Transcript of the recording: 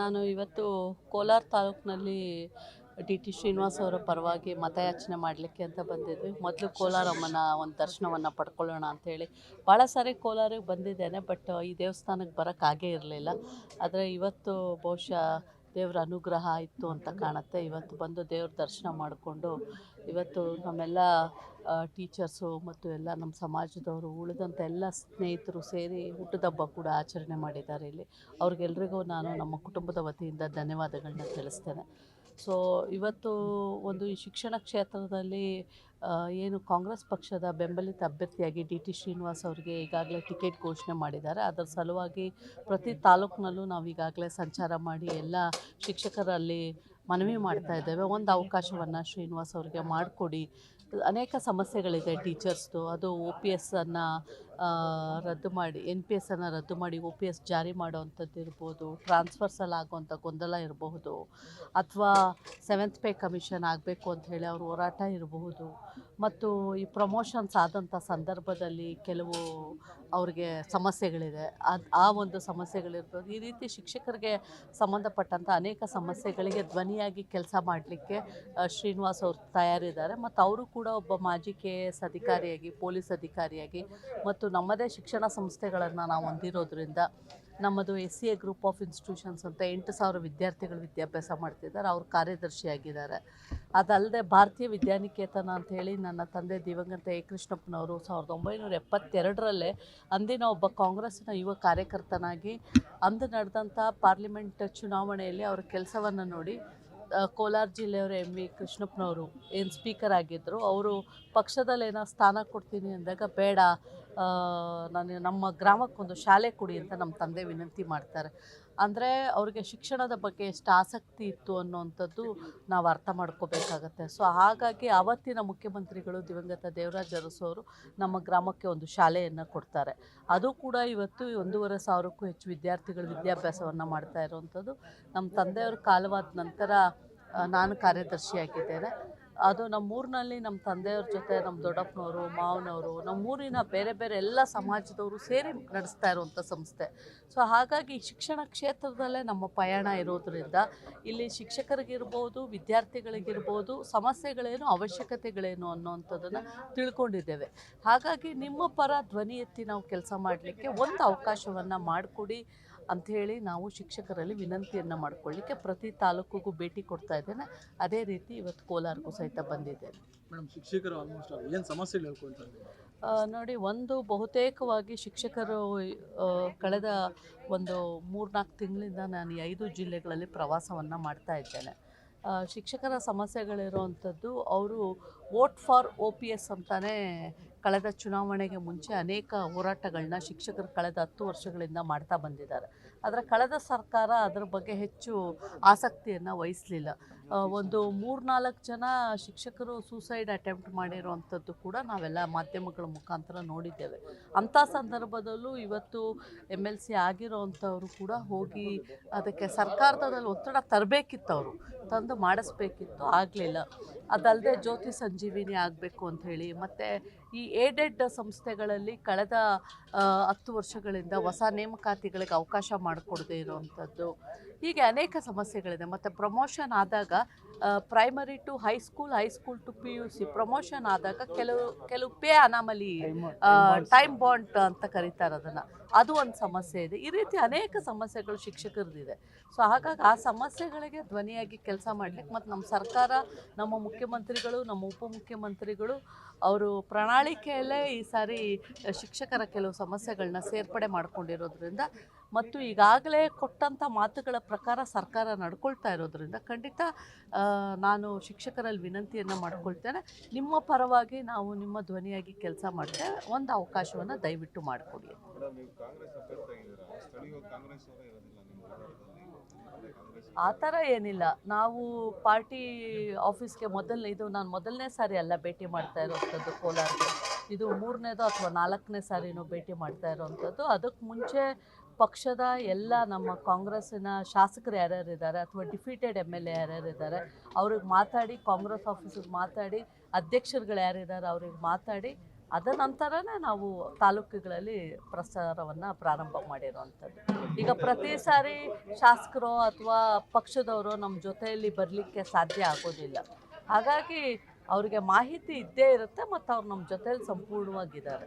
ನಾನು ಇವತ್ತು ಕೋಲಾರ ತಾಲೂಕಿನಲ್ಲಿ ಡಿ ಟಿ ಶ್ರೀನಿವಾಸ್ ಅವರ ಪರವಾಗಿ ಮತಯಾಚನೆ ಮಾಡಲಿಕ್ಕೆ ಅಂತ ಬಂದಿದ್ವಿ. ಮೊದಲು ಕೋಲಾರಮ್ಮನ ಒಂದು ದರ್ಶನವನ್ನು ಪಡ್ಕೊಳ್ಳೋಣ ಅಂಥೇಳಿ ಭಾಳ ಸಾರಿ ಕೋಲಾರಿಗೆ ಬಂದಿದ್ದೇನೆ, ಬಟ್ ಈ ದೇವಸ್ಥಾನಕ್ಕೆ ಬರೋಕ್ಕಾಗೇ ಇರಲಿಲ್ಲ. ಆದರೆ ಇವತ್ತು ಬಹುಶಃ ದೇವರ ಅನುಗ್ರಹ ಇತ್ತು ಅಂತ ಕಾಣುತ್ತೆ. ಇವತ್ತು ಬಂದು ದೇವ್ರ ದರ್ಶನ ಮಾಡಿಕೊಂಡು ಇವತ್ತು ನಮ್ಮೆಲ್ಲ ಟೀಚರ್ಸು ಮತ್ತು ಎಲ್ಲ ನಮ್ಮ ಸಮಾಜದವರು ಉಳಿದಂಥ ಎಲ್ಲ ಸ್ನೇಹಿತರು ಸೇರಿ ಹುಟ್ಟದಬ್ಬ ಕೂಡ ಆಚರಣೆ ಮಾಡಿದ್ದಾರೆ ಇಲ್ಲಿ. ಅವ್ರಿಗೆಲ್ರಿಗೂ ನಾನು ನಮ್ಮ ಕುಟುಂಬದ ವತಿಯಿಂದ ಧನ್ಯವಾದಗಳನ್ನ ತಿಳಿಸ್ತೇನೆ. ಸೊ ಇವತ್ತು ಒಂದು ಈ ಶಿಕ್ಷಣ ಕ್ಷೇತ್ರದಲ್ಲಿ ಏನು ಕಾಂಗ್ರೆಸ್ ಪಕ್ಷದ ಬೆಂಬಲಿತ ಅಭ್ಯರ್ಥಿಯಾಗಿ ಡಿ ಟಿ ಶ್ರೀನಿವಾಸ್ ಅವರಿಗೆ ಈಗಾಗಲೇ ಟಿಕೆಟ್ ಘೋಷಣೆ ಮಾಡಿದ್ದಾರೆ. ಅದರ ಸಲುವಾಗಿ ಪ್ರತಿ ತಾಲೂಕಿನಲ್ಲೂ ನಾವು ಈಗಾಗಲೇ ಸಂಚಾರ ಮಾಡಿ ಎಲ್ಲ ಶಿಕ್ಷಕರಲ್ಲಿ ಮನವಿ ಮಾಡ್ತಾ ಇದ್ದೇವೆ. ಒಂದು ಅವಕಾಶವನ್ನು ಶ್ರೀನಿವಾಸ್ ಅವರಿಗೆ ಮಾಡಿಕೊಡಿ. ಅನೇಕ ಸಮಸ್ಯೆಗಳಿದೆ ಟೀಚರ್ಸ್ದು. ಅದು ಒ ಪಿ ಎಸ್ಸನ್ನು ರದ್ದು ಮಾಡಿ ಎನ್ ಪಿ ಎಸ್ಸನ್ನು ರದ್ದು ಮಾಡಿ ಒ ಪಿ ಎಸ್ ಜಾರಿ ಮಾಡೋವಂಥದ್ದು ಇರ್ಬೋದು ಟ್ರಾನ್ಸ್ಫರ್ಸಲ್ಲಿ ಆಗುವಂಥ ಗೊಂದಲ ಇರಬಹುದು, ಅಥವಾ ಸೆವೆಂತ್ ಪೇ ಕಮಿಷನ್ ಆಗಬೇಕು ಅಂತ ಹೇಳಿ ಅವ್ರ ಹೋರಾಟ ಇರಬಹುದು. ಮತ್ತು ಈ ಪ್ರಮೋಷನ್ಸ್ ಆದಂಥ ಸಂದರ್ಭದಲ್ಲಿ ಕೆಲವು ಅವ್ರಿಗೆ ಸಮಸ್ಯೆಗಳಿದೆ. ಅದು, ಆ ಒಂದು ಸಮಸ್ಯೆಗಳಿರ್ಬೋದು. ಈ ರೀತಿ ಶಿಕ್ಷಕರಿಗೆ ಸಂಬಂಧಪಟ್ಟಂಥ ಅನೇಕ ಸಮಸ್ಯೆಗಳಿಗೆ ಧ್ವನಿಯಾಗಿ ಕೆಲಸ ಮಾಡಲಿಕ್ಕೆ ಶ್ರೀನಿವಾಸ್ ಅವರು ತಯಾರಿದ್ದಾರೆ. ಮತ್ತು ಅವರು ಕೂಡ ಒಬ್ಬ ಮಾಜಿ ಕೆ ಎಸ್ ಅಧಿಕಾರಿಯಾಗಿ, ಪೊಲೀಸ್ ಅಧಿಕಾರಿಯಾಗಿ, ಮತ್ತು ನಮ್ಮದೇ ಶಿಕ್ಷಣ ಸಂಸ್ಥೆಗಳನ್ನು ನಾವು ಹೊಂದಿರೋದ್ರಿಂದ ನಮ್ಮದು S C A group of institutions ಅಂತ ಎಂಟು ಸಾವಿರ ವಿದ್ಯಾರ್ಥಿಗಳು ವಿದ್ಯಾಭ್ಯಾಸ ಮಾಡ್ತಿದ್ದಾರೆ. ಅವರು ಕಾರ್ಯದರ್ಶಿಯಾಗಿದ್ದಾರೆ. ಅದಲ್ಲದೆ ಭಾರತೀಯ ವಿದ್ಯಾನಿಕೇತನ ಅಂತ ಹೇಳಿ ನನ್ನ ತಂದೆ ದಿವಂಗತ ಎ. ಕೃಷ್ಣಪ್ಪನವರು ಸಾವಿರದ ಒಂಬೈನೂರ ಎಪ್ಪತ್ತೆರಡರಲ್ಲೇ ಅಂದಿನ ಒಬ್ಬ ಕಾಂಗ್ರೆಸ್ನ ಯುವ ಕಾರ್ಯಕರ್ತನಾಗಿ ಅಂದು ನಡೆದಂಥ ಪಾರ್ಲಿಮೆಂಟ್ ಚುನಾವಣೆಯಲ್ಲಿ ಅವರ ಕೆಲಸವನ್ನು ನೋಡಿ ಕೋಲಾರ ಜಿಲ್ಲೆಯವರು ಎಂ ವಿ. ಕೃಷ್ಣಪ್ಪನವರು ಏನು ಸ್ಪೀಕರ್ ಆಗಿದ್ದರು ಅವರು ಪಕ್ಷದಲ್ಲಿ ಏನೋ ಸ್ಥಾನ ಕೊಡ್ತೀನಿ ಅಂದಾಗ, ಬೇಡ ನಾನು ನಮ್ಮ ಗ್ರಾಮಕ್ಕೊಂದು ಶಾಲೆ ಕೊಡಿ ಅಂತ ನಮ್ಮ ತಂದೆ ವಿನಂತಿ ಮಾಡ್ತಾರೆ. ಅಂದರೆ ಅವರಿಗೆ ಶಿಕ್ಷಣದ ಬಗ್ಗೆ ಎಷ್ಟು ಆಸಕ್ತಿ ಇತ್ತು ಅನ್ನೋವಂಥದ್ದು ನಾವು ಅರ್ಥ ಮಾಡ್ಕೋಬೇಕಾಗತ್ತೆ. ಸೊ ಹಾಗಾಗಿ ಆವತ್ತಿನ ಮುಖ್ಯಮಂತ್ರಿಗಳು ದಿವಂಗತ ದೇವರಾಜ್ ಅರಸು ನಮ್ಮ ಗ್ರಾಮಕ್ಕೆ ಒಂದು ಶಾಲೆಯನ್ನು ಕೊಡ್ತಾರೆ. ಅದು ಕೂಡ ಇವತ್ತು ಒಂದೂವರೆ ಸಾವಿರಕ್ಕೂ ಹೆಚ್ಚು ವಿದ್ಯಾರ್ಥಿಗಳು ವಿದ್ಯಾಭ್ಯಾಸವನ್ನು ಮಾಡ್ತಾ ಇರುವಂಥದ್ದು ನಮ್ಮ ತಂದೆಯವರು ಕಾಲವಾದ ನಂತರ ನಾನು ಕಾರ್ಯದರ್ಶಿಯಾಗಿದ್ದೇನೆ. ಅದು ನಮ್ಮೂರಿನಲ್ಲಿ ನಮ್ಮ ತಂದೆಯವ್ರ ಜೊತೆ, ನಮ್ಮ ದೊಡ್ಡಪ್ಪನವರು, ಮಾವನವರು, ನಮ್ಮೂರಿನ ಬೇರೆ ಬೇರೆ ಎಲ್ಲ ಸಮಾಜದವರು ಸೇರಿ ನಡೆಸ್ತಾ ಇರುವಂಥ ಸಂಸ್ಥೆ. ಸೊ ಹಾಗಾಗಿ ಶಿಕ್ಷಣ ಕ್ಷೇತ್ರದಲ್ಲೇ ನಮ್ಮ ಪಯಣ ಇರೋದ್ರಿಂದ ಇಲ್ಲಿ ಶಿಕ್ಷಕರಿಗಿರ್ಬೋದು, ವಿದ್ಯಾರ್ಥಿಗಳಿಗಿರ್ಬೋದು, ಸಮಸ್ಯೆಗಳೇನು, ಅವಶ್ಯಕತೆಗಳೇನು ಅನ್ನೋವಂಥದ್ದನ್ನು ತಿಳ್ಕೊಂಡಿದ್ದೇವೆ. ಹಾಗಾಗಿ ನಿಮ್ಮ ಪರ ಧ್ವನಿ ಎತ್ತಿ ನಾವು ಕೆಲಸ ಮಾಡಲಿಕ್ಕೆ ಒಂದು ಅವಕಾಶವನ್ನು ಮಾಡಿಕೊಡಿ. ಅಂಥೇಳಿ ನಾವು ಶಿಕ್ಷಕರಲ್ಲಿ ವಿನಂತಿಯನ್ನು ಮಾಡಿಕೊಳ್ಳಿಕ್ಕೆ ಪ್ರತಿ ತಾಲೂಕಿಗೂ ಭೇಟಿ ಕೊಡ್ತಾ ಇದ್ದೇನೆ. ಅದೇ ರೀತಿ ಇವತ್ತು ಕೋಲಾರಕ್ಕೂ ಸಹಿತ ಬಂದಿದ್ದೇನೆ. ಮೇಡಮ್ ಶಿಕ್ಷಕರು ಆಲ್ಮೋಸ್ಟ್ ಏನು ಸಮಸ್ಯೆಗಳು ಹೇಳ್ಕೊಳ್ತಾರೆ ನೋಡಿ ಒಂದು ಬಹುತೇಕವಾಗಿ ಶಿಕ್ಷಕರು ಕಳೆದ ಒಂದು ಮೂರ್ನಾಲ್ಕು ತಿಂಗಳಿಂದ ನಾನು ಐದು ಜಿಲ್ಲೆಗಳಲ್ಲಿ ಪ್ರವಾಸವನ್ನು ಮಾಡ್ತಾ ಇದ್ದೇನೆ. ಶಿಕ್ಷಕರ ಸಮಸ್ಯೆಗಳಿರುವಂಥದ್ದು ಅವರು vote for O P S ಅಂತಲೇ ಕಳೆದ ಚುನಾವಣೆಗೆ ಮುಂಚೆ ಅನೇಕ ಹೋರಾಟಗಳನ್ನ ಶಿಕ್ಷಕರು ಕಳೆದ ಹತ್ತು ವರ್ಷಗಳಿಂದ ಮಾಡ್ತಾ ಬಂದಿದ್ದಾರೆ. ಆದರೆ ಕಳೆದ ಸರ್ಕಾರ ಅದರ ಬಗ್ಗೆ ಹೆಚ್ಚು ಆಸಕ್ತಿಯನ್ನು ವಹಿಸಲಿಲ್ಲ. ಒಂದು ಮೂರ್ನಾಲ್ಕು ಜನ ಶಿಕ್ಷಕರು ಸೂಸೈಡ್ ಅಟೆಂಪ್ಟ್ ಮಾಡಿರುವಂಥದ್ದು ಕೂಡ ನಾವೆಲ್ಲ ಮಾಧ್ಯಮಗಳ ಮುಖಾಂತರ ನೋಡಿದ್ದೇವೆ. ಅಂಥ ಸಂದರ್ಭದಲ್ಲೂ ಇವತ್ತು ಎಂ ಎಲ್ ಸಿ ಆಗಿರೋವಂಥವ್ರು ಕೂಡ ಹೋಗಿ ಅದಕ್ಕೆ ಸರ್ಕಾರದಲ್ಲಿ ಒತ್ತಡ ತರಬೇಕಿತ್ತು ಅವರು ತಂದು ಮಾಡಿಸ್ಬೇಕಿತ್ತು ಆಗಲಿಲ್ಲ. ಅದಲ್ಲದೆ ಜ್ಯೋತಿ ಸಂಜೀವಿನಿ ಆಗಬೇಕು ಅಂಥೇಳಿ ಮತ್ತು ಈ ಏಡೆಡ್ ಸಂಸ್ಥೆಗಳಲ್ಲಿ ಕಳೆದ ಹತ್ತು ವರ್ಷಗಳಿಂದ ಹೊಸ ನೇಮಕಾತಿಗಳಿಗೆ ಅವಕಾಶ ಮಾಡಿಕೊಡದೇ ಇರುವಂಥದ್ದು ಹೀಗೆ ಅನೇಕ ಸಮಸ್ಯೆಗಳಿದೆ. ಮತ್ತು ಪ್ರಮೋಷನ್ ಆದಾಗ primary to high school high school to P U C promotion ಆದಾಗ ಕೆಲವು ಕೆಲವು ಪೇ ಅನಾಮಲಿ ಟೈಮ್ ಬಾಂಡ್ ಅಂತ ಕರೀತಾರೆ ಅದನ್ನು. ಅದು ಒಂದು ಸಮಸ್ಯೆ ಇದೆ. ಈ ರೀತಿ ಅನೇಕ ಸಮಸ್ಯೆಗಳು ಶಿಕ್ಷಕರದಿದೆ. ಸೊ ಹಾಗಾಗಿ ಆ ಸಮಸ್ಯೆಗಳಿಗೆ ಧ್ವನಿಯಾಗಿ ಕೆಲಸ ಮಾಡಲಿಕ್ಕೆ ಮತ್ತು ನಮ್ಮ ಸರ್ಕಾರ ನಮ್ಮ ಮುಖ್ಯಮಂತ್ರಿಗಳು ನಮ್ಮ ಉಪಮುಖ್ಯಮಂತ್ರಿಗಳು ಅವರು ಪ್ರಣಾಳಿಕೆಯಲ್ಲೇ ಈ ಸಾರಿ ಶಿಕ್ಷಕರ ಕೆಲವು ಸಮಸ್ಯೆಗಳನ್ನ ಸೇರ್ಪಡೆ ಮಾಡ್ಕೊಂಡಿರೋದ್ರಿಂದ ಮತ್ತು ಈಗಾಗಲೇ ಕೊಟ್ಟಂಥ ಮಾತುಗಳ ಪ್ರಕಾರ ಸರ್ಕಾರ ನಡ್ಕೊಳ್ತಾ ಇರೋದ್ರಿಂದ ಖಂಡಿತ ನಾನು ಶಿಕ್ಷಕರಲ್ಲಿ ವಿನಂತಿಯನ್ನು ಮಾಡ್ಕೊಳ್ತೇನೆ. ನಿಮ್ಮ ಪರವಾಗಿ ನಾವು ನಿಮ್ಮ ಧ್ವನಿಯಾಗಿ ಕೆಲಸ ಮಾಡ್ತೇವೆ ಒಂದು ಅವಕಾಶವನ್ನು ದಯವಿಟ್ಟು ಮಾಡಿಕೊಡಿ ಆ ಥರ ಏನಿಲ್ಲ. ನಾವು ಪಾರ್ಟಿ ಆಫೀಸ್ಗೆ ಮೊದಲನೇ ಇದು ನಾನು ಮೊದಲನೇ ಸಾರಿ ಅಲ್ಲ ಭೇಟಿ ಮಾಡ್ತಾ ಇರೋವಂಥದ್ದು ಕೋಲಾರಕ್ಕೆ. ಇದು ಮೂರನೇದು ಅಥವಾ ನಾಲ್ಕನೇ ಸಾರಿನೂ ಭೇಟಿ ಮಾಡ್ತಾ ಇರೋವಂಥದ್ದು ಅದಕ್ಕೆ ಮುಂಚೆ ಪಕ್ಷದ ಎಲ್ಲ ನಮ್ಮ ಕಾಂಗ್ರೆಸ್ಸಿನ ಶಾಸಕರು ಯಾರ್ಯಾರಿದ್ದಾರೆ ಅಥವಾ ಡಿಫೀಟೆಡ್ ಎಂ ಎಲ್ ಎ ಯಾರ್ಯಾರಿದ್ದಾರೆ, ಅವ್ರಿಗೆ ಮಾತಾಡಿ, ಕಾಂಗ್ರೆಸ್ ಆಫೀಸಿಗೆ ಮಾತಾಡಿ, ಅಧ್ಯಕ್ಷರುಗಳು ಯಾರಿದ್ದಾರೆ ಅವ್ರಿಗೆ ಮಾತಾಡಿ, ಅದ ನಂತರನೇ ನಾವು ತಾಲೂಕುಗಳಲ್ಲಿ ಪ್ರಸಾರವನ್ನು ಪ್ರಾರಂಭ ಮಾಡಿರುವಂಥದ್ದು. ಈಗ ಪ್ರತಿ ಸಾರಿ ಶಾಸಕರು ಅಥವಾ ಪಕ್ಷದವರು ನಮ್ಮ ಜೊತೆಯಲ್ಲಿ ಬರಲಿಕ್ಕೆ ಸಾಧ್ಯ ಆಗೋದಿಲ್ಲ. ಹಾಗಾಗಿ ಅವರಿಗೆ ಮಾಹಿತಿ ಇದ್ದೇ ಇರುತ್ತೆ ಮತ್ತು ಅವ್ರು ನಮ್ಮ ಜೊತೆಯಲ್ಲಿ ಸಂಪೂರ್ಣವಾಗಿದ್ದಾರೆ.